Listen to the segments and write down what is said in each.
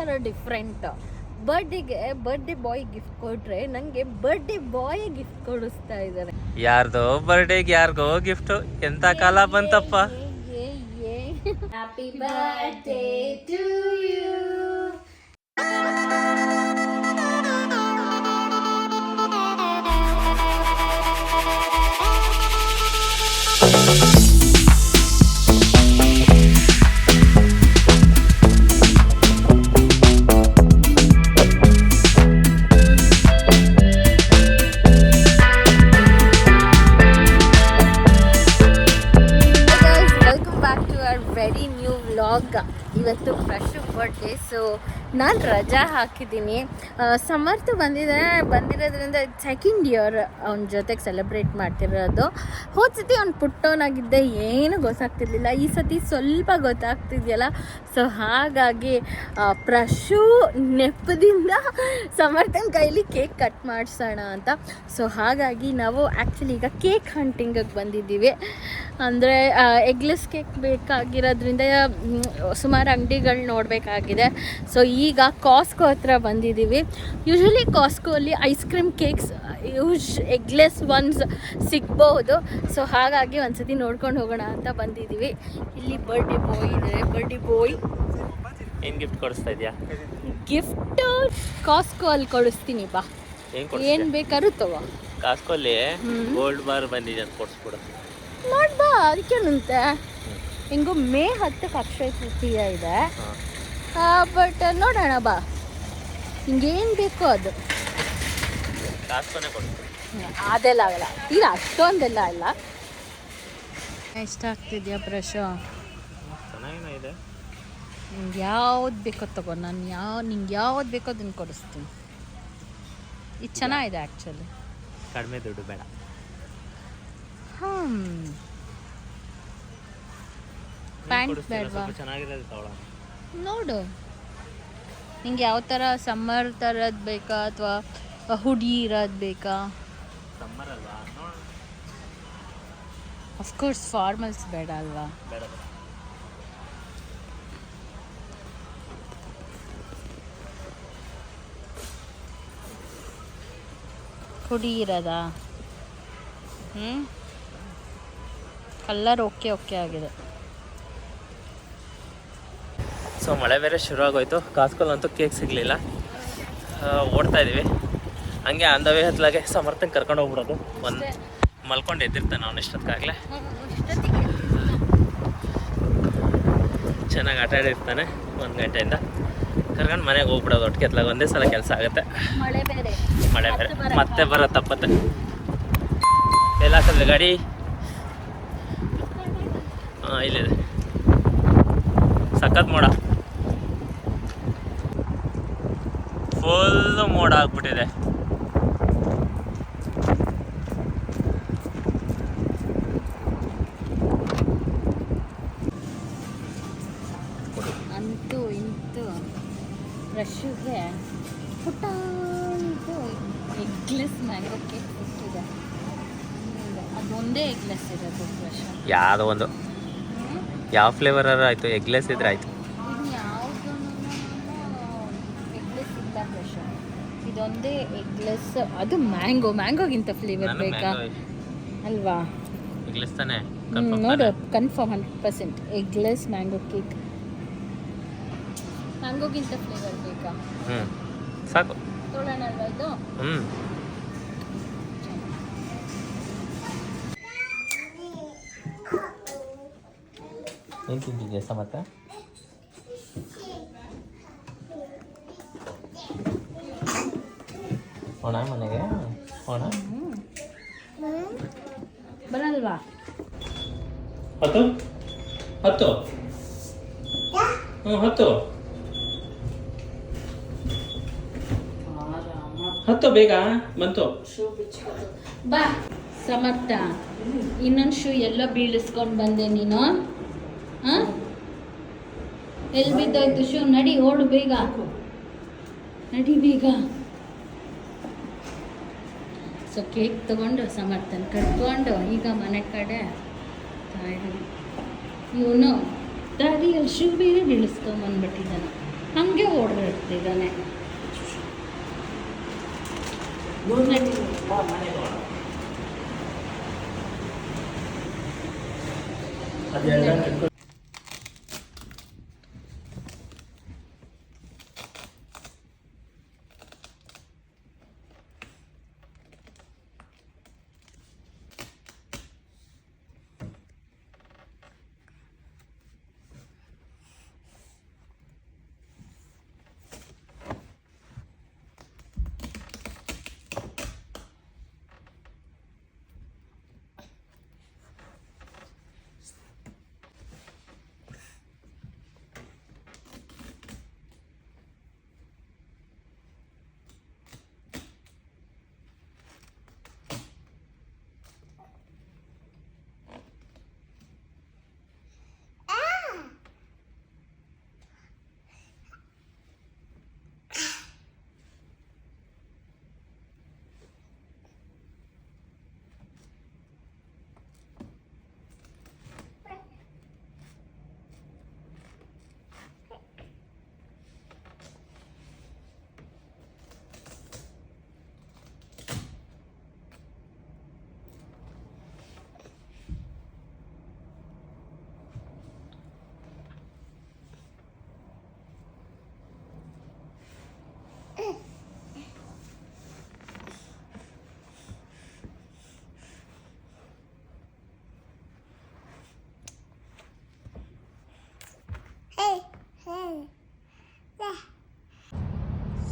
ಒಂಥರ ಡಿಫ್ರೆಂಟ್ ಬರ್ಡೇಗೆ birthday boy gift ಕೊಟ್ರೆ ನಂಗೆ ಬರ್ಡೇ ಬಾಯ್ ಗಿಫ್ಟ್ ಕೊಡಿಸ್ತಾ ಇದ್ದಾರೆ. ಯಾರ್ದೋ ಬರ್ಡೇಗೆ ಯಾರಿಗೋ ಗಿಫ್ಟ್ ಎಂತ ಕಾಲ ಬಂತಪ್ಪ? ಹ್ಯಾಪಿ ಬರ್ಡೇ ಟು ಯು ರಜಾ ಹಾಕಿದ್ದೀನಿ. ಸಮರ್ಥ ಬಂದಿದೆ. ಬಂದಿರೋದ್ರಿಂದ ಸೆಕೆಂಡ್ ಇಯರ್ ಅವನ ಜೊತೆಗೆ ಸೆಲೆಬ್ರೇಟ್ ಮಾಡ್ತಿರೋದು. ಹೋದ ಸತಿ ಅವ್ನು ಪುಟ್ಟವನಾಗಿದ್ದೆ, ಏನು ಗೊತ್ತಾಗ್ತಿರ್ಲಿಲ್ಲ. ಈ ಸತಿ ಸ್ವಲ್ಪ ಗೊತ್ತಾಗ್ತಿದೆಯಲ್ಲ? ಸೊ ಹಾಗಾಗಿ ಪ್ರಶು ನೆಪದಿಂದ ಸಮರ್ಥನ ಕೈಲಿ ಕೇಕ್ ಕಟ್ ಮಾಡಿಸೋಣ ಅಂತ. ಸೊ ಹಾಗಾಗಿ ನಾವು ಆ್ಯಕ್ಚುಲಿ ಈಗ ಕೇಕ್ ಹಂಟಿಂಗಿಗೆ ಬಂದಿದ್ದೀವಿ. ಅಂದರೆ ಎಗ್ಲೆಸ್ ಕೇಕ್ ಬೇಕಾಗಿರೋದ್ರಿಂದ ಸುಮಾರು ಅಂಗಡಿಗಳು ನೋಡಬೇಕಾಗಿದೆ. ಸೊ ಈಗ ಕಾಸ್ಕೋ ಹತ್ರ ಬಂದಿದ್ದೀವಿ. ಯೂಶ್ವಲಿ ಕಾಸ್ಕೋ ಅಲ್ಲಿ ಐಸ್ ಕ್ರೀಮ್ ಕೇಕ್ಸ್ ಯೂಶ್ ಎಗ್ಲೆಸ್ ಒನ್ಸ್ ಸಿಗ್ಬೋದು. ಸೊ ಹಾಗಾಗಿ ಒಂದ್ಸತಿ ನೋಡ್ಕೊಂಡು ಹೋಗೋಣ ಅಂತ ಬಂದಿದ್ದೀವಿ. ಇಲ್ಲಿ ಬರ್ಡೇ ಬಾಯ್ ಇದೆ. ಬರ್ಡೇ ಬಾಯ್ ಏನ್ ಗಿಫ್ಟ್ ಕೊಡಿಸ್ತಾ ಇದೆಯಾ? ಗಿಫ್ಟ್ ಕಾಸ್ಕೋ ಅಲ್ಲಿ ಕೊಡಿಸ್ತೀನಿ ಬಾ. ಏನ್ ಬೇಕಾದ್ರೂ ತಗೋ. ಕಾಸ್ಕೋ ಅಲ್ಲಿ ಗೋಲ್ಡ್ ಬಾರ್ ಬಂದಿದೆ ಅಂತ ಕೊಡಿಸ್ಬಿಡ. ನೋಡ್ ಬಾ ಅದಕ್ಕೇನಂತೆ ಹಿಂಗು ಮೇ ಹತ್ತಕ್ಕೆ ಅಕ್ಷಯ ತೃತೀಯ ಇದೆ. ಬಟ್ ನೋಡೋಣ ಬಾ. ಹಿಂಗೇನು ಬೇಕು ಅದು. ಅದೆಲ್ಲ ಆಗಲ್ಲ. ಇಲ್ಲ ಅಷ್ಟೊಂದೆಲ್ಲ ಇಲ್ಲ. ಎಷ್ಟಾಗ್ತಿದ್ಯಾ ಬ್ರಷ್ ಚೆನ್ನಾಗೇನೋ ಇದೆ. ನಿಂಗೆ ಯಾವ್ದು ಬೇಕೋ ತಗೋ ನಾನು ಯಾವ ನಿಂಗೆ ಯಾವ್ದು ಬೇಕೋ ಅದನ್ನು ಕೊಡಿಸ್ತೀನಿ. ಇದು ಚೆನ್ನಾಗಿದೆ ಆ್ಯಕ್ಚುಲಿ ಕಡಿಮೆ ದುಡ್ಡು ಬೇಡ. ಹ್ಞೂ ಪ್ಯಾಂಟ್ ಬೇಡವಾ? ಚೆನ್ನಾಗಿರೋದು ತಗೊಳ್ಳೋಣ ನೋಡು. ನಿಂಗೆ ಯಾವ ಥರ ಸಮ್ಮರ್ ಥರದ್ದು ಬೇಕಾ ಅಥವಾ ಹುಡಿ ಇರೋದು ಬೇಕಾ? ಅಫ್ಕೋರ್ಸ್ ಫಾರ್ಮಲ್ಸ್ ಬೇಡ ಅಲ್ವಾ? ಹುಡಿ ಇರೋದಾ? ಹ್ಞೂ ಕಲ್ಲರ್ ಓಕೆ ಓಕೆ ಆಗಿದೆ. ಸೊ ಮಳೆ ಬೇರೆ ಶುರು ಆಗೋಯ್ತು ಕಾಸ್ಕೊಲ್ಲಂತೂ ಕೇಕ್ ಸಿಗಲಿಲ್ಲ ಓಡ್ತಾ ಇದೀವಿ. ಹಂಗೆ ಅಂದವೇ ಹತ್ಲಾಗೆ ಸಮರ್ಥನ್ ಕರ್ಕೊಂಡು ಹೋಗ್ಬಿಡೋದು. ಒಂದು ಮಲ್ಕೊಂಡು ಎದ್ದಿರ್ತಾನೆ ಅವನು ಇಷ್ಟೊತ್ತಾಗಲೇ ಚೆನ್ನಾಗಿ ಆಟ ಆಡಿರ್ತಾನೆ ಒಂದು ಗಂಟೆಯಿಂದ. ಕರ್ಕೊಂಡು ಮನೆಗೆ ಹೋಗ್ಬಿಡೋದು. ಒಟ್ಟಿಗೆ ಎತ್ಲಾಗ ಒಂದೇ ಸಲ ಕೆಲಸ ಆಗುತ್ತೆ. ಮಳೆ ಮತ್ತೆ ಬರ. ಮತ್ತೆ ಬರೋ ತಪ್ಪತ್ತೆ. ಎಲ್ಲ ಸಲ ಗಾಡಿ? ಹಾಂ ಇಲ್ಲಿದೆ. ಸಖತ್ ಮೋಡ. ಫುಲ್ ಮೋಡ ಆಗ್ಬಿಟ್ಟಿದೆ. ಅಂತೂ ಇಂತೂ ರಶ್ಗೆ ಪುಟ್ಟ ಇದು ಎಗ್ಲೆಸ್ ಮ್ಯಾಂಗೋ ಕೇಕ್ ಸಿಕ್ಕಿದೆ ಅದೊಂದೇ ಎಗ್ಲೆಸ್ ಫ್ರೆಶ್ ಯಾವುದೋ ಒಂದು. ಯಾವ ಫ್ಲೇವರ್ ಆಯಿತು ಎಗ್ಲೆಸ್ ಇದ್ರೆ ಆಯಿತು ಇದು ಯಾವುದು ಎಗ್ಲೆಸ್ ಇಲ್ಲ ಫ್ರೆಶ್ ಇದೊಂದೇ ಎಗ್ಲೆಸ್ ಅದು ಮ್ಯಾಂಗೋ ಮ್ಯಾಂಗೋಗಿಂತ ಫ್ಲೇವರ್ ಬೇಕಾ? ಅಲ್ವಾ? ಎಗ್ಲೆಸ್ ತಾನೆ? ನೋಡು confirm hundred percent eggless mango cake ಮ್ಯಾಂಗೋಗಿಂತ flavour ಬೇಕಾ? ಹ್ಞೂ ಸಾಕು. ತೊಗೊಳ್ಳೋಣ ಅಲ್ವಾ ಇದು? ಹ್ಞೂ ಏನು ತಿಂತಿದ್ಯಾ ಸಮರ್ಥ ಹೋಣ ಮನೆಗೆ? ಒಣ ಬರಲ್ವಾ? ಹತ್ತು? ಹತ್ತು? ಹ್ಞೂ ಹತ್ತು. ಹತ್ತು ಬೇಗ ಬಂತು. ಬಾ ಸಮರ್ಥ. ಇನ್ನೊಂದು ಶೂ ಎಲ್ಲ ಬೀಳಿಸ್ಕೊಂಡು ಬಂದೆ ನೀನು. ಹಾಂ? ಎಲ್ಲಿ ಬಿದ್ದೋಯ್ತು? ಶೂ ನಡಿ ಓಡು ಬೇಗ. ನಡಿ ಬೇಗ. ಸೊ ಕೇಕ್ ತೊಗೊಂಡು ಸಮರ್ಥನ್ ಕಟ್ಕೊಂಡು ಈಗ ಮನೆ ಕಡೆ ಇವನು ದಾರಿಯಲ್ಲಿ ಬೇರೆ ಬೀಳಿಸ್ಕೊಂಬಂದ್ಬಿಟ್ಟಿದ್ದಾನೆ ಹಾಗೆ ಓಡಾಡ್ತಿದ್ದಾನೆ ಮಾಡ್ತಿದ್ದಾನೆ ಮೂರನೇ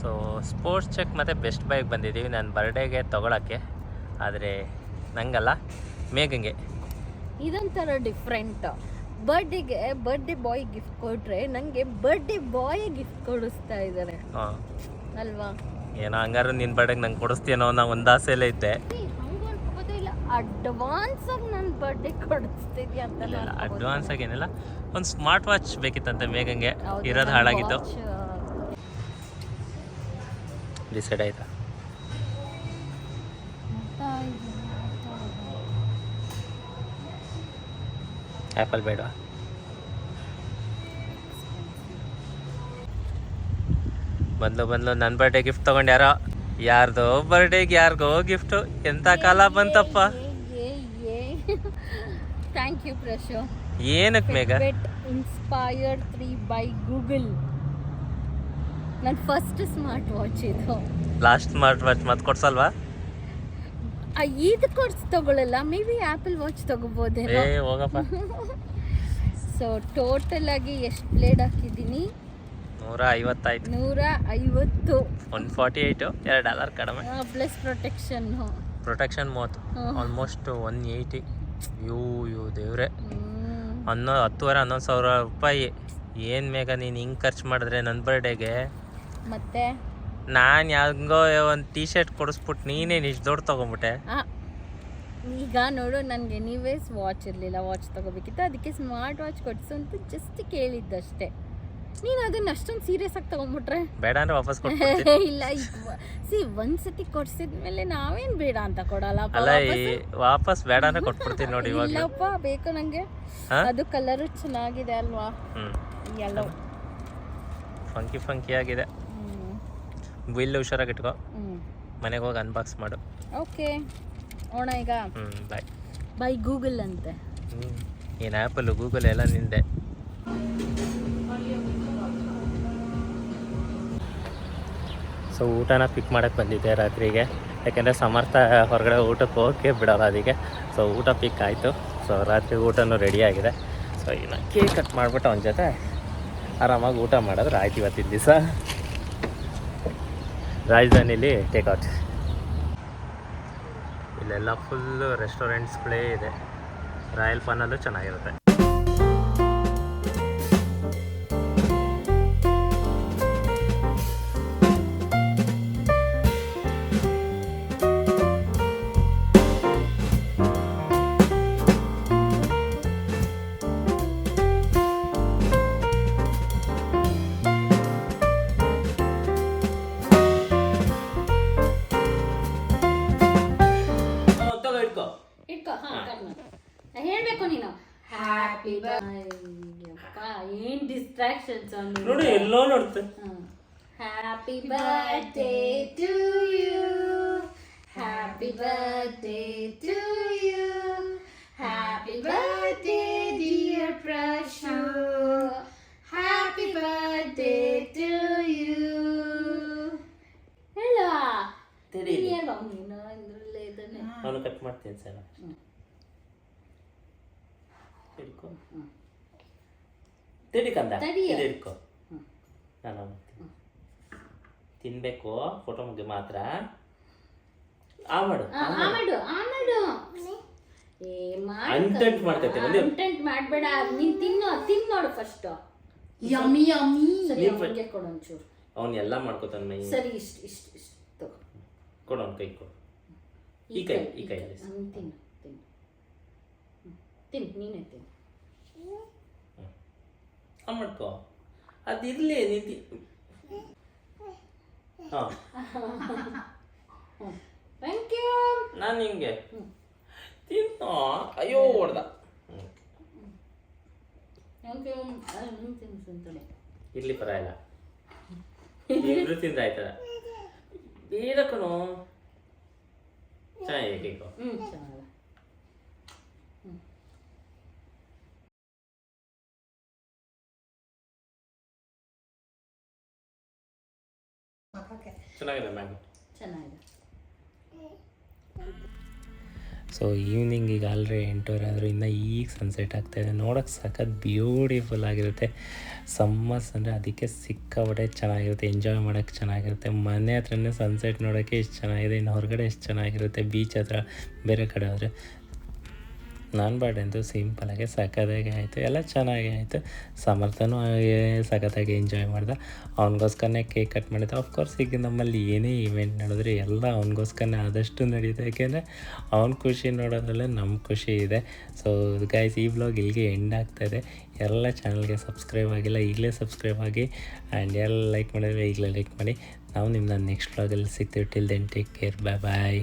ಸೊ ಸ್ಪೋರ್ಟ್ಸ್ ಚೆಕ್ ಮತ್ತು ಬೆಸ್ಟ್ ಬೈಕ್ ಬಂದಿದ್ದೀವಿ. ನಾನು ಬರ್ಡೇಗೆ ತೊಗೊಳಕ್ಕೆ. ಆದರೆ ನಂಗಲ್ಲ ಮೇಘಂಗೆ. ಇದೊಂಥರ ಡಿಫ್ರೆಂಟ್ ಬರ್ಡೇಗೆ ಬರ್ಡೇ ಬಾಯ್ ಗಿಫ್ಟ್ ಕೊಟ್ರೆ ನನಗೆ ಬರ್ಡೇ ಬಾಯ್ ಗಿಫ್ಟ್ ಕೊಡಿಸ್ತಾ ಇದ್ದಾರೆ. ಹಾಂ. ಅಲ್ವಾ? ಏನೋ ಹಂಗಾರು ನಿನ್ನ ಬರ್ಡೇಗೆ ನಂಗೆ ಕೊಡಿಸ್ತೀನೋ ಅನ್ನೋ ಒಂದು ಆಸೆಯಲ್ಲೇ ಇದ್ದೆ ಅಡ್ವಾನ್ಸ್ ಆಗಿ ನನ್ನ ಬರ್ಡೇ ಕೊಡಿಸ್ತಿದ್ಯಾ ಅಂತ ಅಡ್ವಾನ್ಸ್ ಆಗಿ ಏನಿಲ್ಲ. ಒಂದು ಸ್ಮಾರ್ಟ್ ವಾಚ್ ಬೇಕಿತ್ತಂತೆ ಮೇಘಂಗೆ. ಇರೋದು ಹಾಳಾಗಿತ್ತು. ಡಿಸೈಡ್ ಆಯ್ತಾ? ಆ್ಯಪಲ್ ಬೇಡ. ಬಂದು ಬಂದು ನನ್ನ ಬರ್ಡೇ ಗಿಫ್ಟ್ ತಗೊಂಡು ಯಾರೋ? ಯಾರ್ದೋ ಬರ್ಡೇಗೆ ಯಾರಿಗೋ ಗಿಫ್ಟು ಎಂಥ ಕಾಲ ಬಂತಪ್ಪ? ಥ್ಯಾಂಕ್ ಯು ಪ್ರಶೋ ಏನಕ್ಕೆ Megha? Inspired three by Google ನನ್ನ ಫಸ್ಟ್ ಸ್ಮಾರ್ಟ್ ವಾಚ್ ಇದು. ಲಾಸ್ಟ್ ಸ್ಮಾರ್ಟ್ ವಾಚ್ ಮತ್ತೆ ಕೊಡ್ಸಲ್ವಾ? ಆ, ಇದು ಕೊಡ್ಸ್ ತಗೊಳ್ಳಲ್ಲ ಮೇ ಬಿ ಆ್ಯಪಲ್ ವಾಚ್ ಏ ಹೋಗಪ್ಪ. ಸೊ ಟೋಟಲ್ ಆಗಿ ಎಷ್ಟು ಬ್ಲೇಡ್ ಹಾಕಿದ್ದೀನಿ? ನೂರ ಐವತ್ತಾಯ್ತು ನೂರ ಐವತ್ತು ಒನ್ ಫಾರ್ಟಿ ಏಯ್ಟು ಎರಡು ಡಾಲರ್ ಕಡಿಮೆ. ಪ್ಲಸ್ ಪ್ರೊಟೆಕ್ಷನ್ ಪ್ರೊಟೆಕ್ಷನ್ ಮೂವತ್ತು. ಆಲ್ಮೋಸ್ಟ್ ಒನ್ ಏಯ್ಟಿ ಯೂ ಯೂ ದೇವ್ರೆ. ಹನ್ನೊ ಹತ್ತುವರೆ ಹನ್ನೊಂದು ಸಾವಿರ ರೂಪಾಯಿ. ಏನು ಮೇಗ ನೀನು ಹಿಂಗೆ ಖರ್ಚು ಮಾಡಿದ್ರೆ ನನ್ನ ಬರ್ಡೇಗೆ ಮತ್ತೆ? ನಾನು ಯಾವಂಗೋ ಒಂದು ಟೀ ಶರ್ಟ್ ಕೊಡಿಸ್ಬಿಟ್ಟು ನೀನೇ ನಿಜ ದೊಡ್ಡ ತೊಗೊಂಬಿಟ್ಟೆ. ಈಗ ನೋಡು ನನಗೆ ಎನಿವೇಸ್ ವಾಚ್ ಇರಲಿಲ್ಲ ವಾಚ್ ತಗೋಬೇಕಿತ್ತು. ಅದಕ್ಕೆ ಸ್ಮಾರ್ಟ್ ವಾಚ್ ಕೊಡಿಸು ಅಂತ ಜಸ್ಟ್ ಕೇಳಿದ್ದಷ್ಟೇ. ನೀನು ಅದನ್ನ ಅಷ್ಟೊಂದು ಸೀರಿಯಸ್ ಆಗಿ ತಗೊಂಡ್ಬಿಟ್ರೆ ಬೇಡ ಅಂದ್ರೆ ವಾಪಸ್ ಇಲ್ಲ ಸಿ ಒಂದ್ಸತಿ ಕೊಡ್ಸಿದ್ಮೇಲೆ ನಾವೇನ್ ಬೇಡ ಅಂತ ಕೊಡಲ್ಲ. ಅಲ್ಲ ವಾಪಸ್ ಬೇಡ ಅಂದ್ರೆ ಕೊಟ್ಬಿಡ್ತೀನಿ ನೋಡಿ ಇವಾಗ. ಇಲ್ಲಪ್ಪ ಬೇಕು ನಂಗೆ. ಅದು ಕಲರ್ ಚೆನ್ನಾಗಿದೆ ಅಲ್ವಾ? ಎಲ್ಲೋ ಫಂಕಿ ಫಂಕಿ ಆಗಿದೆ. ಬಿಲ್ ಹುಷಾರಾಗಿ ಇಟ್ಕೋ. ಮನೆಗೆ ಹೋಗಿ ಅನ್ಬಾಕ್ಸ್ ಮಾಡು. ಓಕೆ. ಓಣ ಈಗ. ಹ್ಞೂ ಬಾಯ್ ಬೈ ಗೂಗಲ್ ಅಂತೆ. ಹ್ಞೂ ಏನು ಆ್ಯಪಲ್ಲು ಗೂಗಲ್ ಎಲ್ಲ ನಿಂದೆ. ಸೊ ಊಟನ ಪಿಕ್ ಮಾಡೋಕ್ಕೆ ಬಂದಿದ್ದೆ ರಾತ್ರಿಗೆ. ಯಾಕೆಂದರೆ ಸಮರ್ಥ ಹೊರಗಡೆ ಊಟಕ್ಕೆ ಹೋಗೋಕ್ಕೆ ಬಿಡೋಲ್ಲ ಅದಕ್ಕೆ ಸೊ ಊಟ ಪಿಕ್ ಆಯಿತು. ಸೊ ರಾತ್ರಿ ಊಟನೂ ರೆಡಿ ಆಗಿದೆ. ಸೊ ಇನ್ನು ಕೇಕ್ ಕಟ್ ಮಾಡಿಬಿಟ್ಟು ಅವನ ಜೊತೆ ಆರಾಮಾಗಿ ಊಟ ಮಾಡಿದ್ರೆ ಆಯ್ತು ಇವತ್ತಿನ ದಿವಸ. ರಾಜಧಾನಿಲಿ ಟೇಕ್ಔಟ್ ಇಲ್ಲೆಲ್ಲ ಫುಲ್ಲು ರೆಸ್ಟೋರೆಂಟ್ಸ್ಗಳೇ ಇದೆ. ರಾಯಲ್ ಫನ್ನಲ್ಲೂ ಚೆನ್ನಾಗಿರುತ್ತೆ. ಏನ್ ಡಿಸ್ಟ್ರಾಕ್ಷನ್ಸ್ ನೋಡಿ ಎಲ್ಲೋ ನೋಡುತ್ತೆ happy birthday to you happy birthday to you happy birthday dear Prashu happy birthday to you ಹೇಳ ತಡಿ ಹೇಳು ನೀನು ಇದ್ರಲ್ಲೇ ಇದ್ದಾನೆ. ಅವನು ಕಟ್ ಮಾಡ್ತೀನಿ ಸರ್. ಹಿಡ್ಕೊ. ತಿಡಿ ಕಂದ ತಡಿ. ಇದು ಹಿಡ್ಕೊ ನಾನು ತಿನ್ಬೇಕು ಫೋಟೋ ಮುಗಿ ಮಾತ್ರ. ಆ ಮಾಡು ಆ ಆ ಮಾಡು. ಆ ಮಾಡು. ಏ Content ಮಾಡ್ತೈತೆ, ಕಂಟೆಂಟ್ ಮಾಡಬೇಡ. ನೀನ್ ತಿನ್ನು ತಿನ್ ನೋಡು ಫಸ್ಟ್ ಯಮ್ಮಿ ಯಮ್ಮಿ ಸರಿ ನೀನ್ ಅವ್ನಿಗೆ ಕೊಡು ಒಂಚೂರು. ಅವನು ಎಲ್ಲ ಮಾಡ್ಕೋತಾನ ಮೈ. ಸರಿ ಇಷ್ಟು ಇಷ್ಟು ಇಷ್ಟು ತಗೋ. ಕೊಡು ಅವ್ನ ಕೈ ಕೊಡು. ಈ ಕೈ ಈ ಕೈ ಹ್ಮ್, ತಿನ್ನು ತಿನ್ನು. ಹ್ಮ್, ತಿನ್ನು ನೀನೇ ತಿನ್ನು. ಆ ಮಾಡ್ಕೋ. ಅದಿರ್ಲಿ ನಿಂತಿ ಹಾಂ. ಥ್ಯಾಂಕ್ ಯು ನಾನು ಹಿಂಗೆ. ತಿನ್ನೋ. ಅಯ್ಯೋ ಹೊಡೆದ. ಇರಲಿ ಇರ್ಲಿ ಪರವಾಗಿಲ್ಲ ಇಬ್ರು ತಿಂದ್ರೆ ಆಯ್ತದ ಬೇಡ ಕಣೋ. ಚೆನ್ನಾಗಿದೆ. ಚೆನ್ನಾಗಿದೆ ಮ್ಯಾಮ್. ಚೆನ್ನಾಗಿದೆ. ಸೊ ಈವ್ನಿಂಗ್ ಈಗ ಆಲ್ರೆಡಿ ಎಂಟೂವರೆ ಆದರೂ ಇನ್ನೂ ಈಗ ಸನ್ಸೆಟ್ ಆಗ್ತಾಯಿದೆ ನೋಡೋಕ್ಕೆ ಸಖತ್ ಬ್ಯೂಟಿಫುಲ್ ಆಗಿರುತ್ತೆ. ಸಮ್ಮರ್ಸ್ ಅಂದರೆ ಅದಕ್ಕೆ ಸಿಕ್ಕಾಪಟ್ಟೆ ಚೆನ್ನಾಗಿರುತ್ತೆ. ಎಂಜಾಯ್ ಮಾಡೋಕ್ಕೆ ಚೆನ್ನಾಗಿರುತ್ತೆ. ಮನೆ ಹತ್ರನೇ ಸನ್ಸೆಟ್ ನೋಡೋಕ್ಕೆ ಎಷ್ಟು ಚೆನ್ನಾಗಿದೆ. ಇನ್ನು ಹೊರಗಡೆ ಎಷ್ಟು ಚೆನ್ನಾಗಿರುತ್ತೆ. ಬೀಚ್ ಹತ್ರ ಬೇರೆ ಕಡೆ ಹೋದರೆ. ನಾನು ಅಂತೂ ಸಿಂಪಲಾಗಿ ಸಖತ್ತಾಗಿ ಆಯಿತು, ಎಲ್ಲ ಚೆನ್ನಾಗಿ ಆಯಿತು. ಸಮರ್ಥನೂ ಹಾಗೆ ಸಖತ್ತಾಗಿ ಎಂಜಾಯ್ ಮಾಡ್ದೆ. ಅವನಿಗೋಸ್ಕರನೇ ಕೇಕ್ ಕಟ್ ಮಾಡಿದ್ದೆ ಆಫ್ಕೋರ್ಸ್ ಈಗ ನಮ್ಮಲ್ಲಿ ಏನೇ ಇವೆಂಟ್ ನಡೆದ್ರೆ ಎಲ್ಲ ಅವನಿಗೋಸ್ಕರನೇ ಆದಷ್ಟು ನಡೆಯುತ್ತೆ ಯಾಕೆಂದರೆ ಅವ್ನ ಖುಷಿ ನೋಡೋದ್ರಲ್ಲೇ ನಮ್ಮ ಖುಷಿ ಇದೆ. ಸೊ ಗೈಸ್ ಈ ಬ್ಲಾಗ್ ಇಲ್ಲಿಗೆ ಎಂಡ್ ಆಗ್ತಾಯಿದೆ ಎಲ್ಲ ಚಾನಲ್ಗೆ ಸಬ್ಸ್ಕ್ರೈಬ್ ಆಗಿಲ್ಲ, ಈಗಲೇ ಸಬ್ಸ್ಕ್ರೈಬ್ ಆಗಿ ಆ್ಯಂಡ್ ಎಲ್ಲ ಲೈಕ್ ಮಾಡಿದ್ರೆ ಈಗಲೇ ಲೈಕ್ ಮಾಡಿ. ನಾವು ನಿಮ್ಮನ್ನ ನೆಕ್ಸ್ಟ್ ಬ್ಲಾಗಲ್ಲಿ ಸಿಗ್ತೀವಿ. Till then take care bye bye